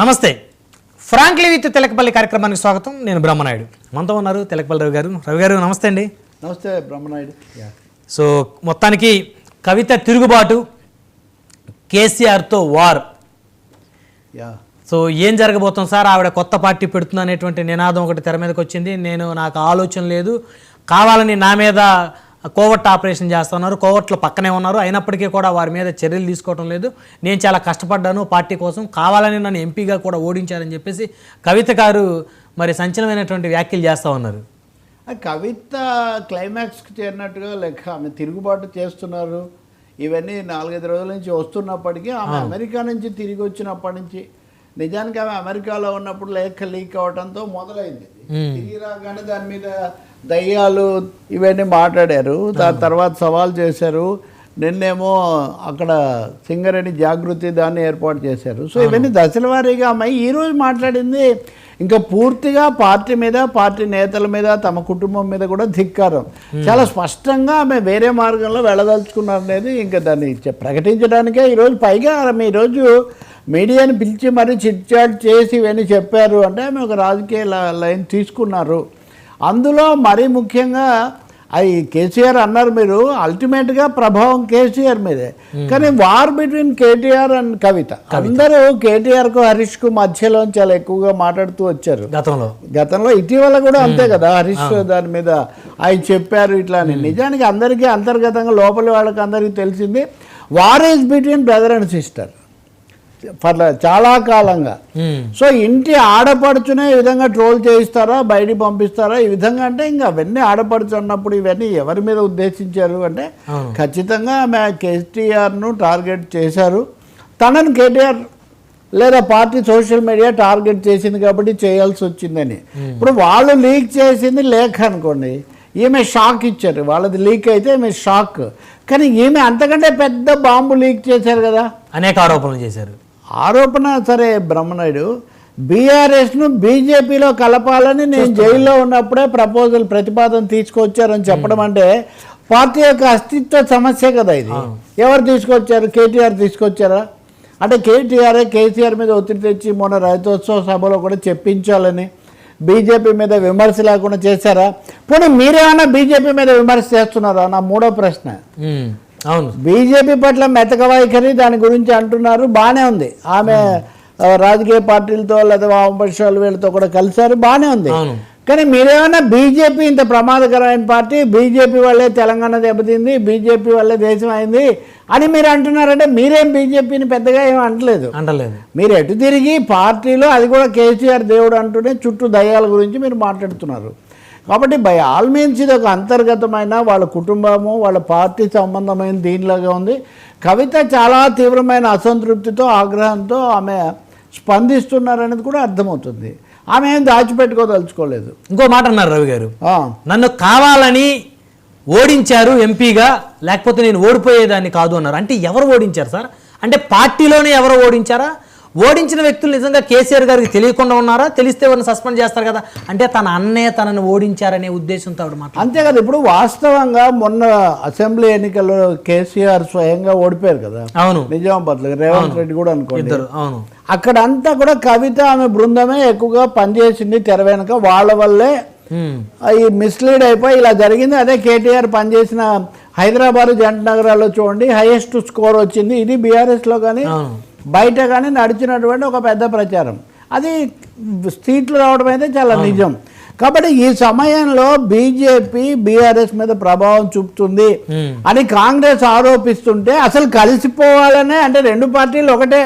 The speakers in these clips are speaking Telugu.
నమస్తే. ఫ్రాంక్లీ విత్ తెలకపల్లి కార్యక్రమానికి స్వాగతం. నేను బ్రహ్మనాయుడు. మనతో ఉన్నారు తెలకపల్లి రవి గారు. రవి గారు నమస్తే అండి. నమస్తే బ్రహ్మనాయుడు. సో మొత్తానికి కవిత తిరుగుబాటు కేసీఆర్తో వార్. యా. సో ఏం జరగబోతుంది సార్? ఆవిడ కొత్త పార్టీ పెడుతుంది అనేటువంటి నినాదం ఒకటి తెర మీదకి వచ్చింది. నేను నాకు ఆలోచన లేదు. కావాలని నా మీద కోవట్ ఆపరేషన్ చేస్తున్నారు కోవట్లు పక్కనే ఉన్నారు. అయినప్పటికీ కూడా వారి మీద చర్యలు తీసుకోవడం లేదు. నేను చాలా కష్టపడ్డాను పార్టీ కోసం కావాలని నన్ను ఎంపీగా కూడా ఓడించారని చెప్పేసి కవిత గారు మరి సంచలనమైనటువంటి వ్యాఖ్యలు చేస్తూ ఉన్నారు. కవిత క్లైమాక్స్కి చేరినట్టుగా లెక్క ఆమె తిరుగుబాటు చేస్తున్నారు. ఇవన్నీ నాలుగైదు రోజుల నుంచి వస్తున్నప్పటికీ ఆమె అమెరికా నుంచి తిరిగి వచ్చినప్పటి నుంచి నిజానికి ఆమె అమెరికాలో ఉన్నప్పుడు లేఖ లీక్ అవడంతో మొదలైంది. తిరిగి రాగానే దాని మీద దయ్యాలు ఇవన్నీ మాట్లాడారు. దాని తర్వాత సవాల్ చేశారు. నిన్నేమో అక్కడ సింగరేణి జాగృతి దాన్ని ఏర్పాటు చేశారు. సో ఇవన్నీ దశల వారీగా అమ్మాయి ఈరోజు మాట్లాడింది. ఇంకా పూర్తిగా పార్టీ మీద పార్టీ నేతల మీద తమ కుటుంబం మీద కూడా ధిక్కారం. చాలా స్పష్టంగా ఆమె వేరే మార్గంలో వెళ్ళదలుచుకున్నారు అనేది ఇంకా దాన్ని ప్రకటించడానికే ఈరోజు పైగా ఆమె ఈరోజు మీడియాని పిలిచి మరీ చిట్ చాట్ చేసి ఇవన్నీ చెప్పారు. అంటే ఆమె ఒక రాజకీయ లైన్ తీసుకున్నారు. అందులో మరీ ముఖ్యంగా అది కేసీఆర్ అన్నారు మీరు అల్టిమేట్గా ప్రభావం కేసీఆర్ మీదే. కానీ war between KTR and Kavitha. అందరూ కేటీఆర్కు హరీష్కు మధ్యలో చాలా ఎక్కువగా మాట్లాడుతూ వచ్చారు. గతంలో. గతంలో ఇటీవల కూడా అంతే కదా హరీష్ దాని మీద ఆయన చెప్పారు ఇట్లా అని. నిజానికి అందరికీ అంతర్గతంగా లోపలి వాళ్ళకి అందరికీ తెలిసింది war is between brother and sister for చాలా కాలంగా. సో ఇంటి ఆడపడుచునే ఈ విధంగా ట్రోల్ చేయిస్తారా బయటికి పంపిస్తారా? ఈ విధంగా అంటే ఇంకా అవన్నీ ఆడపడుచు అన్నప్పుడు ఇవన్నీ ఎవరి మీద ఉద్దేశించారు అంటే. ఖచ్చితంగా ఆమె కేటీఆర్ను టార్గెట్ చేశారు. తనను కేటీఆర్ లేదా పార్టీ సోషల్ మీడియా టార్గెట్ చేసింది కాబట్టి చేయాల్సి వచ్చిందని. ఇప్పుడు వాళ్ళు లీక్ చేసింది లేఖ అనుకోండి ఈమె షాక్ ఇచ్చారు. వాళ్ళది లీక్ అయితే ఈమె షాక్. కానీ ఈమె అంతకంటే పెద్ద బాంబు లీక్ చేశారు కదా. అనేక ఆరోపణలు చేశారు. ఆరోపణ సరే బ్రహ్మనాయుడు బీఆర్ఎస్ను బీజేపీలో కలపాలని నేను జైల్లో ఉన్నప్పుడే ప్రపోజల్ ప్రతిపాదన తీసుకొచ్చారని చెప్పడం అంటే పార్టీ యొక్క అస్తిత్వ సమస్య కదా ఇది. ఎవరు తీసుకొచ్చారు? కేటీఆర్ తీసుకొచ్చారా? అంటే కేటీఆర్ కేసీఆర్ మీద ఒత్తిడి తెచ్చి మొన్న రైతోత్సవ సభలో కూడా చెప్పించాలని బీజేపీ మీద విమర్శ లేకుండా చేశారా? పోనీ మీరేమన్నా బీజేపీ మీద విమర్శ చేస్తున్నారా? నా మూడో ప్రశ్న. అవును. బీజేపీ పట్ల మెతక వైఖరి దాని గురించి అంటున్నారు. బాగానే ఉంది. ఆమె రాజకీయ పార్టీలతో లేదా వామపక్షాలు వీళ్ళతో కూడా కలిశారు. బాగానే ఉంది. కానీ మీరేమన్నా బీజేపీ ఇంత ప్రమాదకరమైన పార్టీ బీజేపీ వల్లే తెలంగాణ దెబ్బతింది బీజేపీ వల్లే దేశం అయింది అని మీరు అంటున్నారంటే మీరేం బీజేపీని పెద్దగా ఏం అంటలేదు అంటలేదు మీరు ఎటు తిరిగి పార్టీలో అది కూడా కేసీఆర్ దేవుడు అంటూనే చుట్టూ దయ్యాల గురించి మీరు మాట్లాడుతున్నారు. కాబట్టి బై ఆల్ మీన్స్ ఇది ఒక అంతర్గతమైన వాళ్ళ కుటుంబము వాళ్ళ పార్టీ సంబంధమైన దీనిలాగా ఉంది. కవిత చాలా తీవ్రమైన అసంతృప్తితో ఆగ్రహంతో ఆమె స్పందిస్తున్నారనేది కూడా అర్థమవుతుంది. ఆమె ఏం దాచిపెట్టుకోదలుచుకోలేదు. ఇంకో మాట అన్నారు రవి గారు. నన్ను కావాలని ఓడించారు ఎంపీగా లేకపోతే నేను ఓడిపోయేదాన్ని కాదు అన్నారు. అంటే ఎవరు ఓడించారు సార్? అంటే పార్టీలోనే ఎవరు ఓడించారా? ఓడించిన వ్యక్తులు నిజంగా కేసీఆర్ గారికి తెలియకుండా ఉన్నారా? తెలిస్తే వారిని సస్పెండ్ చేస్తారు కదా. అంటే తన అన్నే తనను ఓడించారనే ఉద్దేశంతో ఆవిడ మాట్లాడు అంతే కదా ఇప్పుడు వాస్తవంగా మొన్న అసెంబ్లీ ఎన్నికల్లో కేసీఆర్ స్వయంగా ఓడిపోయారు కదా. అవును. నిజామాబాద్లో రేవంత్ రెడ్డి కూడా అనుకోండి. అవును. అక్కడంతా కూడా కవిత ఆమె బృందమే ఎక్కువగా పనిచేసింది తెర వెనుక. వాళ్ళ వల్లే ఈ మిస్లీడ్ అయిపోయి ఇలా జరిగింది. అదే కేటీఆర్ పనిచేసిన హైదరాబాద్ జంట నగరాల్లో చూడండి హైయెస్ట్ స్కోర్ వచ్చింది. ఇది బీఆర్ఎస్లో కానీ బయట కానీ నడిచినటువంటి ఒక పెద్ద ప్రచారం. అది సీట్లు రావడం అయితే చాలా నిజం. కాబట్టి ఈ సమయంలో బీజేపీ బీఆర్ఎస్ మీద ప్రభావం చూపుతుంది అని కాంగ్రెస్ ఆరోపిస్తుంటే అసలు కలిసిపోవాలనే అంటే రెండు పార్టీలు ఒకటే.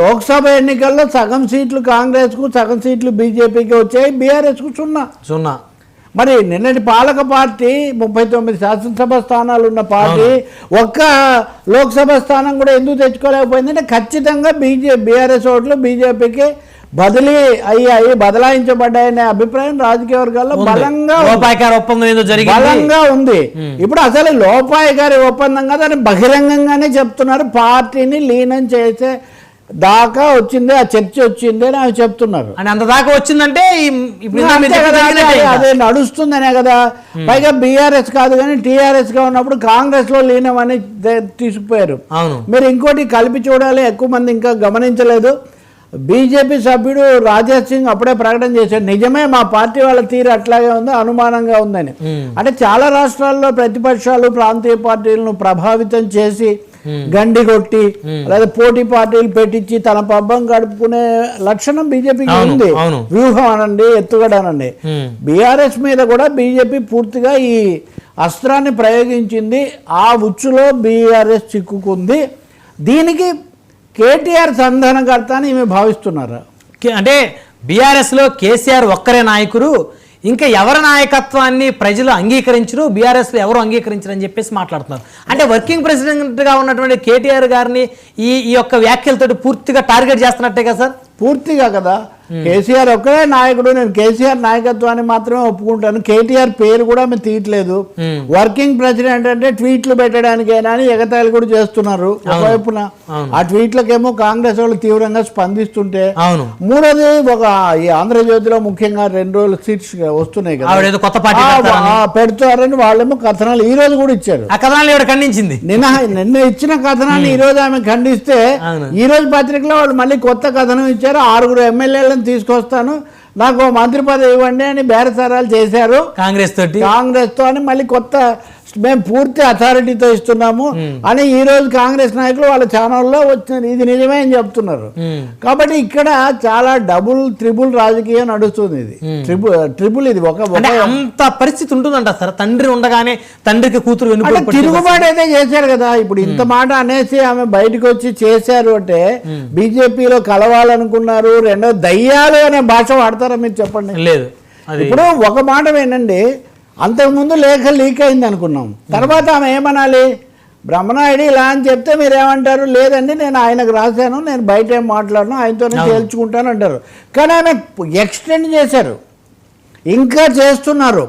లోక్సభ ఎన్నికల్లో సగం సీట్లు కాంగ్రెస్కు సగం సీట్లు బీజేపీకి వచ్చాయి బీఆర్ఎస్కు సున్నా. సున్నా. మరి నిన్నటి పాలక పార్టీ ముప్పై తొమ్మిది శాసనసభ స్థానాలు ఉన్న పార్టీ ఒక్క లోక్సభ స్థానం కూడా ఎందుకు తెచ్చుకోలేకపోయిందంటే ఖచ్చితంగా బీజే బీఆర్ఎస్ ఓట్లు బీజేపీకి బదిలీ అయ్యాయి బదలాయించబడ్డాయనే అభిప్రాయం రాజకీయ వర్గాల్లో బలంగా ఒప్పందం ఏదో జరిగింది? బలంగా ఉంది. ఇప్పుడు అసలు లోపాయి గారి ఒప్పందం కదా అని బహిరంగంగానే చెప్తున్నారు. పార్టీని లీనం చేసే దాకా వచ్చింది ఆ చర్చ వచ్చింది అని అవి చెప్తున్నారు. అని అంత దాకా వచ్చిందంటే అదే- నడుస్తుందనే కదా. పైగా బీఆర్ఎస్ కాదు కానీ టీఆర్ఎస్గా ఉన్నప్పుడు కాంగ్రెస్లో లీనం అని దే- తీసుకుపోయారు మీరు ఇంకోటి కలిపి చూడాలి ఎక్కువ మంది ఇంకా గమనించలేదు. బీజేపీ సభ్యుడు రాజేష్ సింగ్ అప్పుడే ప్రకటన చేశాడు నిజమే మా పార్టీ వాళ్ళ తీరు అట్లాగే ఉంది అనుమానంగా ఉందని. అంటే చాలా రాష్ట్రాల్లో ప్రతిపక్షాలు ప్రాంతీయ పార్టీలను ప్రభావితం చేసి గండి కొట్టి లేదా పోటీ పార్టీలు పెట్టించి తన పబ్బం గడుపుకునే లక్షణం బీజేపీకి ఉంది. వ్యూహం అనండి ఎత్తుగడ అనండి ఉమ్. బీఆర్ఎస్ మీద కూడా బీజేపీ పూర్తిగా ఈ అస్త్రాన్ని ప్రయోగించింది. ఆ ఉచ్చులో బీఆర్ఎస్ చిక్కుకుంది. దీనికి కేటీఆర్ సంధానకర్త అని ఈమె భావిస్తున్నారు? అంటే బీఆర్ఎస్లో కేసీఆర్ ఒక్కరే నాయకుడు. ఇంకా ఎవరి నాయకత్వాన్ని ప్రజలు అంగీకరించరు బీఆర్ఎస్లో ఎవరు అంగీకరించరు అని చెప్పేసి మాట్లాడుతున్నారు. అంటే వర్కింగ్ ప్రెసిడెంట్గా ఉన్నటువంటి కేటీఆర్ గారిని ఈ ఈ యొక్క వ్యాఖ్యలతోటి పూర్తిగా టార్గెట్ చేస్తున్నట్టే కదా సార్? పూర్తిగా కదా. కేసీఆర్ ఒక్కడే నాయకుడు నేను కేసీఆర్ నాయకత్వాన్ని మాత్రమే ఒప్పుకుంటాను. కేటీఆర్ పేరు కూడా మేము తీయట్లేదు. వర్కింగ్ ప్రెసిడెంట్ అంటే ట్వీట్లు పెట్టడానికైనా అని ఎగతాళి కూడా చేస్తున్నారు ఒకవైపున. ఆ ట్వీట్లకేమో కాంగ్రెస్ వాళ్ళు తీవ్రంగా స్పందిస్తుంటే మూడోది ఒక ఈ ఆంధ్రజ్యోతిలో ముఖ్యంగా రెండు రోజులు సీట్స్ వస్తున్నాయి కదా. కొత్త పార్టీ పెడతారని. వాళ్ళేమో కథనాలు ఈ రోజు కూడా ఇచ్చారు. ఆ కథనాలు ఖండించింది? నిన్న నిన్న ఇచ్చిన కథనాన్ని ఈ రోజు ఆమె ఖండిస్తే. ఈ రోజు పత్రికలో వాళ్ళు మళ్ళీ కొత్త కథనం ఇచ్చారు. ఆరుగురు ఎమ్మెల్యేలను తీసుకొస్తాను. నాకు మంత్రి పదవి ఇవ్వండి అని బేరసారాలు చేశారు. కాంగ్రెస్ తోటి? కాంగ్రెస్తో అని మళ్ళీ కొత్త మేము పూర్తి అథారిటీతో ఇస్తున్నాము అని ఈ రోజు కాంగ్రెస్ నాయకులు వాళ్ళ ఛానల్లో వచ్చినారు ఇది నిజమే అని చెప్తున్నారు. ఉమ్. కాబట్టి ఇక్కడ చాలా డబుల్ త్రిబుల్ రాజకీయం నడుస్తుంది ఇది. ట్రిబుల్ ట్రిబుల్ ఇది ఒక అంత పరిస్థితి ఉంటుందంట సార్. తండ్రి ఉండగానే తండ్రికి కూతురు తిరుగుబాటు అయితే చేశారు కదా. ఇప్పుడు ఇంత మాట అనేసి ఆమె బయటకు వచ్చి చేశారు అంటే బీజేపీలో కలవాలనుకున్నారు రెండో దయ్యాలు అనే భాష వాడతారా మీరు చెప్పండి? లేదు. ఇప్పుడు ఒక మాట వినండి. అంతకుముందు లేఖ లీక్ అయింది అనుకున్నాం. తర్వాత ఆమె ఏమనాలి? బ్రహ్మనాయుడు ఇలా అని చెప్తే మీరు ఏమంటారు లేదండి నేను ఆయనకు రాశాను నేను బయట ఏం మాట్లాడను ఆయనతోనే తేల్చుకుంటాను అంటారు. కానీ ఆమె ఎక్స్టెండ్ చేశారు. ఇంకా చేస్తున్నారు.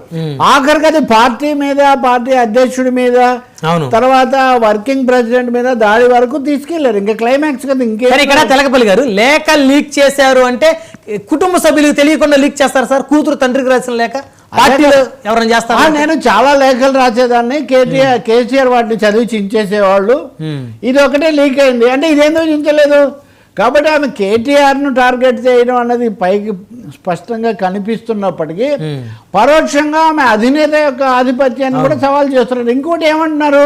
ఆఖరికి అది పార్టీ మీద పార్టీ అధ్యక్షుడి మీద తర్వాత వర్కింగ్ ప్రెసిడెంట్ మీద దాడి వరకు తీసుకెళ్ళారు. ఇంకా క్లైమాక్స్ కదా ఇంకే ఇక్కడ తెలకపల్లి గారు లేఖ లీక్ చేశారు అంటే కుటుంబ సభ్యులకు తెలియకుండా లీక్ చేస్తారు సార్? కూతురు తండ్రికి రాసిన లేఖ? పార్టీలో ఎవరైనా చేస్తారు నేను చాలా లేఖలు రాసేదాన్ని. కేటీఆర్ కేసీఆర్ వాటిని చదివి చించేసేవాళ్ళు. ఇది ఒకటే లీక్ అయింది. అంటే ఇదేందుకు చించలేదు? కాబట్టి ఆమె కేటీఆర్ను టార్గెట్ చేయడం అన్నది పైకి స్పష్టంగా కనిపిస్తున్నప్పటికీ పరోక్షంగా ఆమె అధినేత యొక్క ఆధిపత్యాన్ని కూడా సవాల్ చేస్తున్నారు. ఇంకోటి ఏమంటున్నారు?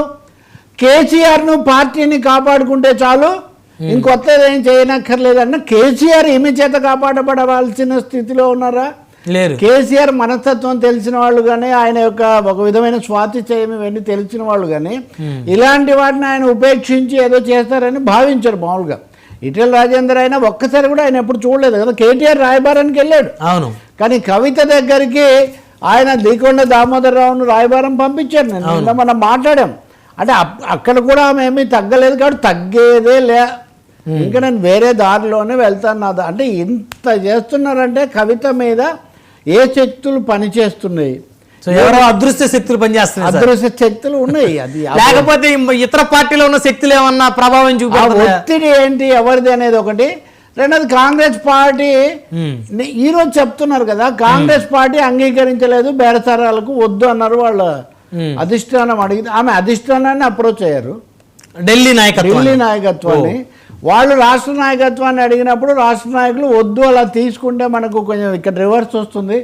కేసీఆర్ను పార్టీని కాపాడుకుంటే చాలు. ఇంకొత్తది ఏం చేయనక్కర్లేదన్న కేసీఆర్ ఈమె చేత కాపాడబడవలసిన స్థితిలో ఉన్నారా? లేరు. కేసీఆర్ మనస్తత్వం తెలిసిన వాళ్ళు కానీ ఆయన యొక్క ఒక విధమైన స్వాతి చేయడం ఇవన్నీ తెలిసిన వాళ్ళు కానీ ఇలాంటి వాటిని ఆయన ఉపేక్షించి ఏదో చేస్తారని భావించారు మామూలుగా. ఇటల రాజేందర్ అయినా ఒక్కసారి కూడా ఆయన ఎప్పుడు చూడలేదు కదా. కేటీఆర్ రాయబారానికి వెళ్ళాడు. అవును. కానీ కవిత దగ్గరికి ఆయన దీకొండ దామోదరరావును రాయబారం పంపించారు. నేను మనం మాట్లాడాం. అంటే అక్కడ కూడా ఆమె ఏమీ తగ్గలేదు కాబట్టి తగ్గేదే లే. ఇంకా నేను వేరే దారిలోనే వెళ్తాను నా అంటే ఇంత చేస్తున్నారంటే కవిత మీద ఏ శక్తులు పనిచేస్తున్నాయి? ఎవరో అదృశ్య శక్తులు పనిచేస్తున్నాయి. అదృశ్య శక్తులు ఉన్నాయి. అది లేకపోతే ఇతర పార్టీలో ఉన్న శక్తులు ఏమన్నా ప్రభావం ఒత్తిడి ఏంటి? ఎవరిది అనేది ఒకటి. రెండోది కాంగ్రెస్ పార్టీ ఉమ్. ని- ఈ రోజు చెప్తున్నారు కదా కాంగ్రెస్ పార్టీ అంగీకరించలేదు బేరసారాలకు వద్దు అన్నారు వాళ్ళ. అధిష్టానం అడిగితే ఆమె అధిష్టానాన్ని అప్రోచ్ అయ్యారు. ఢిల్లీ నాయకత్వం ఢిల్లీ నాయకత్వాన్ని. వాళ్ళు రాష్ట్ర నాయకత్వాన్ని అడిగినప్పుడు రాష్ట్ర నాయకులు వద్దు అలా తీసుకుంటే మనకు కొంచెం ఇక్కడ రివర్స్ వస్తుంది.